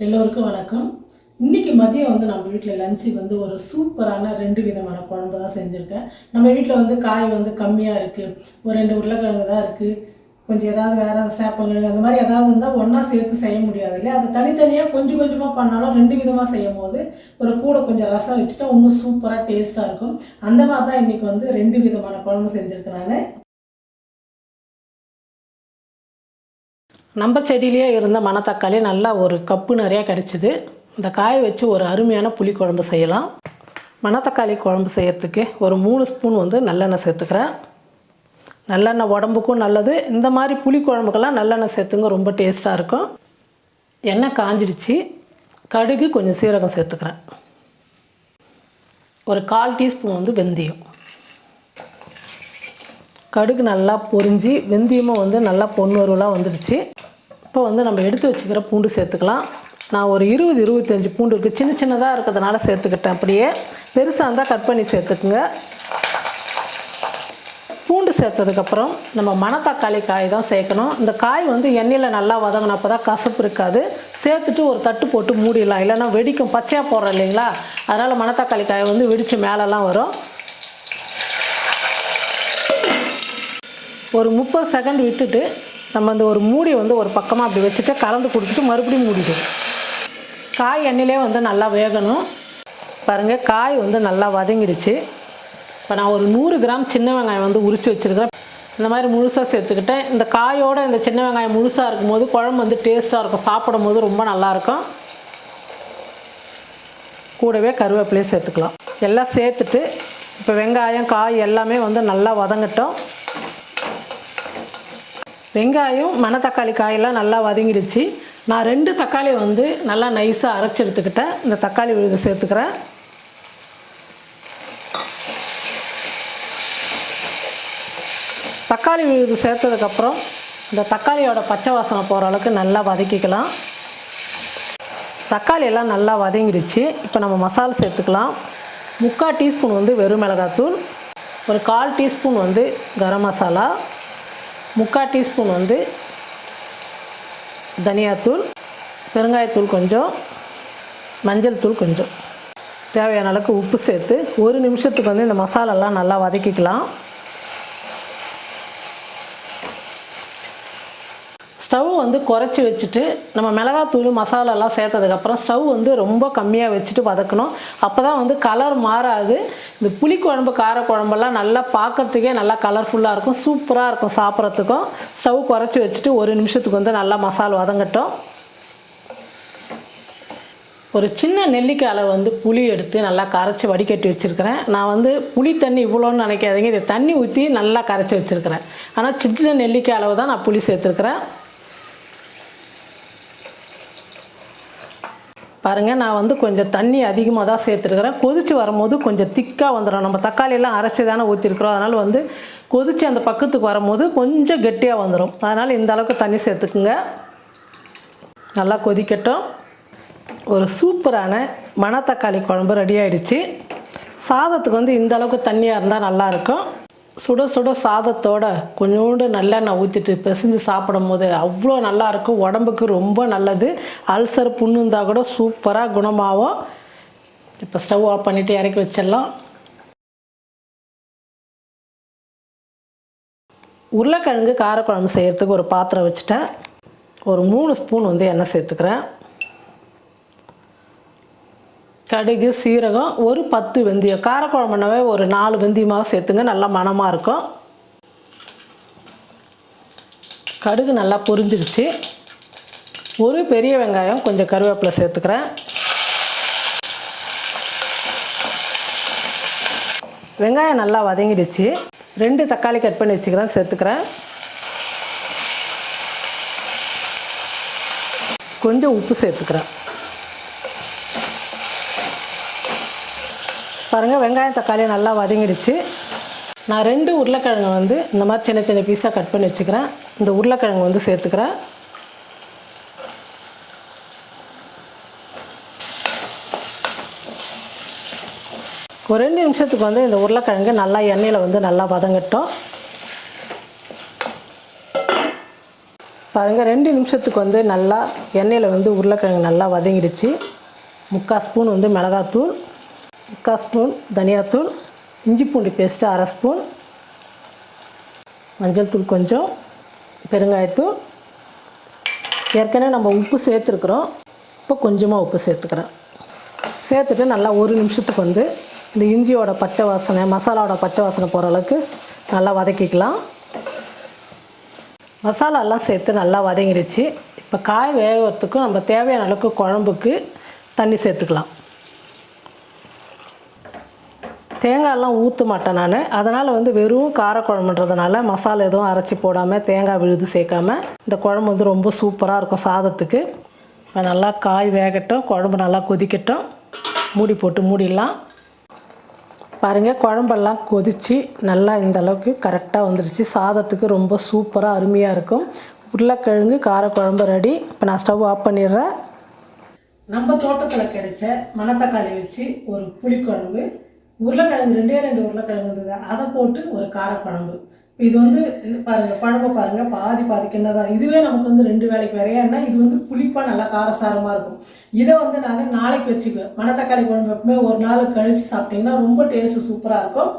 எல்லோருக்கும் வணக்கம். இன்றைக்கி மதியம் வந்து நம்ம வீட்டில் லஞ்சுக்கு வந்து ஒரு சூப்பரான ரெண்டு விதமான குழம்பு தான் செஞ்சுருக்கேன். நம்ம வீட்டில் வந்து காய் வந்து கம்மியாக இருக்குது ஒரு ரெண்டு உருளைக்கிழங்கு தான் இருக்குது கொஞ்சம் ஏதாவது வேறு சேப்பங்கிழங்கு அந்த மாதிரி ஏதாவது இருந்தால் ஒன்றா சேர்த்து செய்ய முடியாது இல்லையா? அது தனித்தனியாக கொஞ்சம் கொஞ்சமாக பண்ணாலும் ரெண்டு விதமாக செய்யும் போது ஒரு கூட கொஞ்சம் ரசம் வச்சுட்டா இன்னும் சூப்பராக டேஸ்ட்டாக இருக்கும். அந்த மாதிரி தான் இன்றைக்கி வந்து ரெண்டு விதமான குழம்பு செஞ்சுருக்கிறேன் நம்ம செடியிலேயே இருந்த மணத்தக்காளி நல்லா ஒரு கப்பு நிறையா கிடச்சிது. இந்த காய வச்சு ஒரு அருமையான புளி குழம்பு செய்யலாம். மணத்தக்காளி குழம்பு செய்யறதுக்கு ஒரு மூணு ஸ்பூன் வந்து நல்லெண்ணெய் சேர்த்துக்கிறேன். நல்லெண்ணெய் உடம்புக்கும் நல்லது. இந்த மாதிரி புளி குழம்புக்கெல்லாம் நல்லெண்ணெய் சேர்த்துங்க ரொம்ப டேஸ்ட்டாக இருக்கும். எண்ணெய் காஞ்சிடுச்சு. கடுகு கொஞ்சம் சீரகம் சேர்த்துக்கிறேன். ஒரு கால் டீஸ்பூன் வந்து வெந்தயம். கடுகு நல்லா பொரிஞ்சு வெந்தயமும் வந்து நல்லா பொன்வருவலாக வந்துடுச்சு. இப்போ வந்து நம்ம எடுத்து வச்சுக்கிற பூண்டு சேர்த்துக்கலாம். நான் ஒரு இருபது இருபத்தஞ்சி பூண்டு இருக்குது சின்ன சின்னதாக இருக்கிறதுனால சேர்த்துக்கிட்டேன். அப்படியே பெருசாக இருந்தால் கட் பண்ணி சேர்த்துக்குங்க. பூண்டு சேர்த்ததுக்கப்புறம் நம்ம மணத்தக்காளி காய் தான் சேர்க்கணும். இந்த காய் வந்து எண்ணெயில் நல்லா வதங்கினப்போ அப்போ தான் கசப்பு இருக்காது. சேர்த்துட்டு ஒரு தட்டு போட்டு மூடிடலாம். இல்லைன்னா வெடிக்கும். பச்சையாக போடுறோம் இல்லைங்களா? அதனால் மணத்தக்காளி காய் வந்து வெடித்து மேலெலாம் வரும். ஒரு முப்பது செகண்ட் விட்டுட்டு நம்ம அந்த ஒரு மூடி வந்து ஒரு பக்கமாக அப்படி வச்சுட்டு கலந்து கொடுத்துட்டு மறுபடியும் மூடிடும் காய் எண்ணெயிலே வந்து நல்லா வேகணும். பாருங்கள் காய் வந்து நல்லா வதங்கிடுச்சு. இப்போ நான் ஒரு நூறு கிராம் சின்ன வெங்காயம் வந்து உரித்து வச்சுருக்கிறேன். இந்த மாதிரி முழுசாக சேர்த்துக்கிட்டேன். இந்த காயோட இந்த சின்ன வெங்காயம் முழுசாக இருக்கும்போது குழம்பு வந்து டேஸ்ட்டாக இருக்கும். சாப்பிடும் போது ரொம்ப நல்லாயிருக்கும் கூடவே கருவேப்பிலையும் சேர்த்துக்கலாம். எல்லாம் சேர்த்துட்டு இப்போ வெங்காயம் காய் எல்லாமே வந்து நல்லா வதங்கட்டும். வெங்காயம் மணத்தக்காளி காயெல்லாம் நல்லா வதங்கிடுச்சு. நான் ரெண்டு தக்காளி வந்து நல்லா நைஸாக அரைச்சி எடுத்துக்கிட்டேன். இந்த தக்காளி விழுது சேர்த்துக்கிறேன். தக்காளி விழுது சேர்த்ததுக்கப்புறம் இந்த தக்காளியோட பச்சை வாசனை போகிற அளவுக்கு நல்லா வதக்கிக்கலாம். தக்காளி எல்லாம் நல்லா வதங்கிடுச்சு. இப்போ நம்ம மசாலா சேர்த்துக்கலாம். முக்கால் டீஸ்பூன் வந்து வெறும் மிளகாத்தூள். ஒரு கால் டீஸ்பூன் வந்து கரம் மசாலா. முக்கால் டீஸ்பூன் வந்து தனியாத்தூள் பெருங்காயத்தூள் கொஞ்சம் மஞ்சள் தூள் கொஞ்சம். தேவையான அளவுக்கு உப்பு சேர்த்து ஒரு நிமிஷத்துக்கு வந்து இந்த மசாலாலாம் நல்லா வதக்கிக்கலாம். ஸ்டவ் வந்து குறைச்சி வச்சுட்டு நம்ம மிளகாத்தூள் மசாலாலாம் சேர்த்ததுக்கப்புறம் ஸ்டவ் வந்து ரொம்ப கம்மியாக வச்சுட்டு வதக்கணும். அப்போ தான் வந்து கலர் மாறாது. இந்த புளி குழம்பு கார குழம்பெல்லாம் நல்லா பார்க்கறதுக்கே நல்லா கலர்ஃபுல்லாக இருக்கும். சூப்பராக இருக்கும் சாப்பிட்றதுக்கும். ஸ்டவ் குறைச்சி வச்சுட்டு ஒரு நிமிஷத்துக்கு வந்து நல்லா மசாலா வதங்கட்டும். ஒரு சின்ன நெல்லிக்காய் அளவு வந்து புளி எடுத்து நல்லா கரைச்சி வடிகட்டி வச்சுருக்கிறேன். நான் வந்து புளி தண்ணி இவ்வளோன்னு நினைக்காதீங்க. இதை தண்ணி ஊற்றி நல்லா கரைச்சி வச்சுருக்கிறேன். ஆனால் சின்ன நெல்லிக்காய் அளவு தான் நான் புளி சேர்த்துருக்குறேன். பாருங்கள் நான் வந்து கொஞ்சம் தண்ணி அதிகமாக தான் சேர்த்துருக்குறேன். கொதித்து வரும்போது கொஞ்சம் திக்காக வந்துடும் நம்ம தக்காளியெல்லாம் அரைச்சி தானே ஊற்றிருக்கிறோம் அதனால் வந்து கொதித்து அந்த பக்கத்துக்கு வரும்போது கொஞ்சம் கெட்டியாக வந்துடும் அதனால் இந்த அளவுக்கு தண்ணி சேர்த்துக்குங்க. நல்லா கொதிக்கட்டும். ஒரு சூப்பரான மணத்தக்காளி குழம்பு ரெடி ஆகிடுச்சு சாதத்துக்கு வந்து இந்த அளவுக்கு தண்ணியாக இருந்தால் நல்லாயிருக்கும் சுட சுட சாதத்தோட கொஞ்சோண்டு நல்லெண்ணெய் ஊற்றிட்டு பிசைஞ்சு சாப்பிடும் போது அவ்வளோ நல்லாயிருக்கும் உடம்புக்கு ரொம்ப நல்லது. அல்சர் புண்ணு இருந்தால் கூட சூப்பராக குணமாகும் இப்போ ஸ்டவ் ஆஃப் பண்ணிவிட்டு இறக்கி வச்சிடலாம். உருளைக்கிழங்கு காரக்குழம்பு செய்கிறதுக்கு ஒரு பாத்திரம் வச்சுட்டேன். ஒரு மூணு ஸ்பூன் வந்து எண்ணெய் சேர்த்துக்கிறேன். கடுகு சீரகம் ஒரு பத்து வெந்தயம். காரக்குழம்புனாவே ஒரு நாலு வெந்தயமாக சேர்த்துங்க. நல்லா மணமாக இருக்கும். கடுகு நல்லா பொரிஞ்சிருச்சு. ஒரு பெரிய வெங்காயம் கொஞ்சம் கருவேப்பிலை சேர்த்துக்கிறேன். வெங்காயம் நல்லா வதங்கிடுச்சு. ரெண்டு தக்காளி கட் பண்ணி வச்சுக்கிறேன் சேர்த்துக்கிறேன். கொஞ்சம் உப்பு சேர்த்துக்கிறேன். பாருங்கள் வெங்காயம் தக்காளி நல்லா வதங்கிடுச்சு. நான் ரெண்டு உருளைக்கிழங்கு வந்து இந்த மாதிரி சின்ன சின்ன பீஸாக கட் பண்ணி வச்சுக்கிறேன். இந்த உருளைக்கிழங்கு வந்து சேர்த்துக்கிறேன். ஒரு ரெண்டு நிமிஷத்துக்கு வந்து இந்த உருளைக்கிழங்கு நல்லா எண்ணெயில் வந்து நல்லா வதங்கட்டும். பாருங்கள் ரெண்டு நிமிஷத்துக்கு வந்து நல்லா எண்ணெயில் வந்து உருளைக்கிழங்கு நல்லா வதங்கிடுச்சு. முக்கால் ஸ்பூன் வந்து மிளகாத்தூள். முக்கால் ஸ்பூன் தனியாத்தூள் இஞ்சி பூண்டு பேஸ்ட்டு அரை ஸ்பூன் மஞ்சள் தூள் கொஞ்சம் பெருங்காயத்தூள். ஏற்கனவே நம்ம உப்பு சேர்த்துருக்குறோம். இப்போ கொஞ்சமாக உப்பு சேர்த்துக்கிறேன். சேர்த்துட்டு நல்லா ஒரு நிமிஷத்துக்கு வந்து இந்த இஞ்சியோட பச்சை வாசனை மசாலாவோட பச்சை வாசனை போகிற அளவுக்கு நல்லா வதக்கிக்கலாம். மசாலாலாம் சேர்த்து நல்லா வதங்கிடுச்சு. இப்போ காய் வேகிறதுக்கும் நம்ம தேவையான அளவுக்கு குழம்புக்கு தண்ணி சேர்த்துக்கலாம். தேங்காயெல்லாம் ஊற்ற மாட்டேன் நான். அதனால் வந்து வெறும் காரக்குழம்புன்றதுனால மசாலா எதுவும் அரைச்சி போடாமல் தேங்காய் விழுது சேர்க்காம இந்த குழம்பு வந்து ரொம்ப சூப்பராக இருக்கும் சாதத்துக்கு. இப்போ நல்லா காய் வேகட்டும் குழம்பு நல்லா கொதிக்கட்டும். மூடி போட்டு மூடிடலாம். பாருங்கள் குழம்பெல்லாம் கொதித்து நல்லா இந்த அளவுக்கு கரெக்டாக வந்துடுச்சு சாதத்துக்கு ரொம்ப சூப்பராக அருமையாக இருக்கும். உருளைக்கிழங்கு காரக்குழம்பு ரெடி இப்போ நான் ஸ்டவ் ஆஃப் பண்ணிடுறேன். நம்ம தோட்டத்தில் கிடைச்ச மணத்தக்காளி வச்சு ஒரு புளிக்குழம்பு உருளைக்கிழங்கு ரெண்டே ரெண்டு உருளைக்கிழங்கு இருந்தது அதை போட்டு ஒரு காரக்குழம்பு. இப்போ இது வந்து இது பாருங்கள் குழம்பு பாருங்கள் பாதி பாதிக்கு தான். இதுவே நமக்கு வந்து ரெண்டு வேலைக்கு வேறையா இது வந்து புளிப்பாக நல்லா காரசாரமாக இருக்கும். இதை வந்து நான் நாளைக்கு வச்சுக்குவேன். மணத்தக்காளி குழம்பு எப்பவுமே ஒரு நாள் கழித்து சாப்பிட்டீங்கன்னா ரொம்ப டேஸ்ட்டு சூப்பராக இருக்கும்.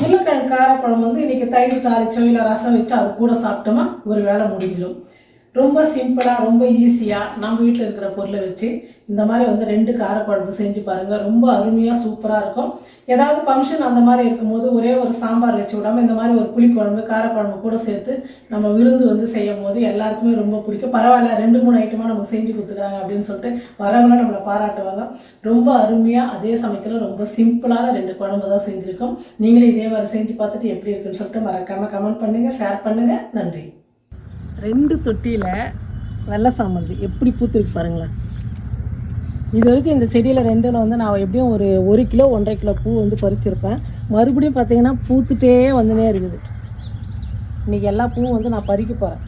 உருளைக்கிழங்கு காரக்குழம்பு வந்து இன்றைக்கி தயிர் தாளிச்சோ இல்லை ரசம் வச்சு அது கூட சாப்பிட்டோமா ஒரு வேலை முடிஞ்சிடும். ரொம்ப சிம்பிளாக ரொம்ப ஈஸியாக நம்ம வீட்டில் இருக்கிற பொருளை வச்சு இந்த மாதிரி வந்து ரெண்டு காரக்குழம்பு செஞ்சு பாருங்கள் ரொம்ப அருமையாக சூப்பராக இருக்கும். ஏதாவது ஃபங்க்ஷன் அந்த மாதிரி இருக்கும்போது ஒரே ஒரு சாம்பார் வச்சு விடாமல் இந்த மாதிரி ஒரு புளிக்குழம்பு காரக்குழம்பு கூட சேர்த்து நம்ம விருந்து வந்து செய்யும் போது எல்லாருக்குமே ரொம்ப பிடிக்கும். பரவாயில்ல ரெண்டு மூணு ஐட்டமாக நமக்கு செஞ்சு கொடுத்துக்கிறாங்க அப்படின்னு சொல்லிட்டு வரவங்களாம் நம்மளை பாராட்டுவாங்க. ரொம்ப அருமையாக அதே சமயத்தில் ரொம்ப சிம்பிளான ரெண்டு குழம்பு தான் செஞ்சுருக்கோம். நீங்களே இதே மாதிரி செஞ்சு பார்த்துட்டு எப்படி இருக்குன்னு சொல்லிட்டு மறக்காமல் கமெண்ட் பண்ணுங்கள் ஷேர் பண்ணுங்கள் நன்றி. ரெண்டு தொட்டியில் வெள்ளை சாமந்தி. எப்படி பூத்துருக்கு பாருங்களேன். இது வரைக்கும் இந்த செடியில் ரெண்டில் வந்து நான் எப்படியும் ஒரு ஒரு கிலோ ஒன்றரை கிலோ பூ வந்து பறிச்சிருப்பேன். மறுபடியும் பார்த்தீங்கன்னா பூத்துட்டே வந்துனே இருக்குது. இன்றைக்கி எல்லா பூவும் வந்து நான் பறிக்க போகிறேன்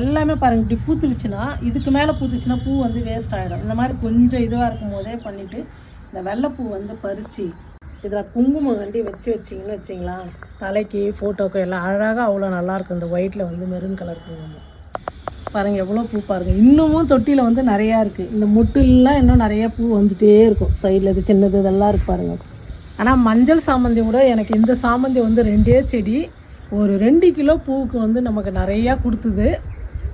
எல்லாமே பாருங்கள் இப்படி பூத்துருச்சுன்னா இதுக்கு மேலே பூத்துச்சுன்னா பூ வந்து வேஸ்ட் ஆகிடும் இந்த மாதிரி கொஞ்சம் இதுவாக இருக்கும் போதே பண்ணிவிட்டு இந்த வெள்ளைப்பூ வந்து பறித்து இதில் குங்குமம் கண்டி வச்சு வச்சிங்கன்னு வச்சிங்களா? தலைக்கு ஃபோட்டோக்கு எல்லாம் அழகாக அவ்வளோ நல்லாயிருக்கும் இந்த ஒயிட்டில் வந்து மெரூன் கலர் குங்குமம். பாருங்கள் எவ்வளோ பூ பாருங்கள் இன்னமும் தொட்டியில் வந்து நிறையா இருக்குது இந்த முட்டுலாம் இன்னும் நிறைய பூ வந்துகிட்டே இருக்கும். சைடில் இது சின்னது இதெல்லாம் இருக்கு பாருங்கள் ஆனால் மஞ்சள் சாமந்தி கூட எனக்கு இந்த சாமந்தி வந்து ரெண்டே செடி ஒரு ரெண்டு கிலோ பூவுக்கு வந்து நமக்கு நிறையா கொடுத்தது.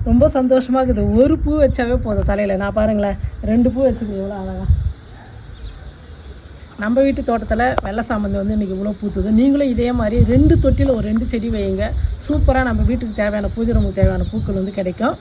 ரொம்ப சந்தோஷமாக இருக்குது. ஒரு பூ வச்சாவே போதும் தலையில். நான் பாருங்களேன் ரெண்டு பூ வச்சுக்கிறேன் எவ்வளோ அழகாக நம்ம வீட்டு தோட்டத்தில் வெள்ளை சாமந்தி வந்து இன்றைக்கி இவ்வளோ பூத்துது. நீங்களும் இதே மாதிரி ரெண்டு தொட்டியில் ஒரு ரெண்டு செடி வைங்க சூப்பராக நம்ம வீட்டுக்கு தேவையான பூஜை ரூமுக்கு தேவையான பூக்கள் வந்து கிடைக்கும்.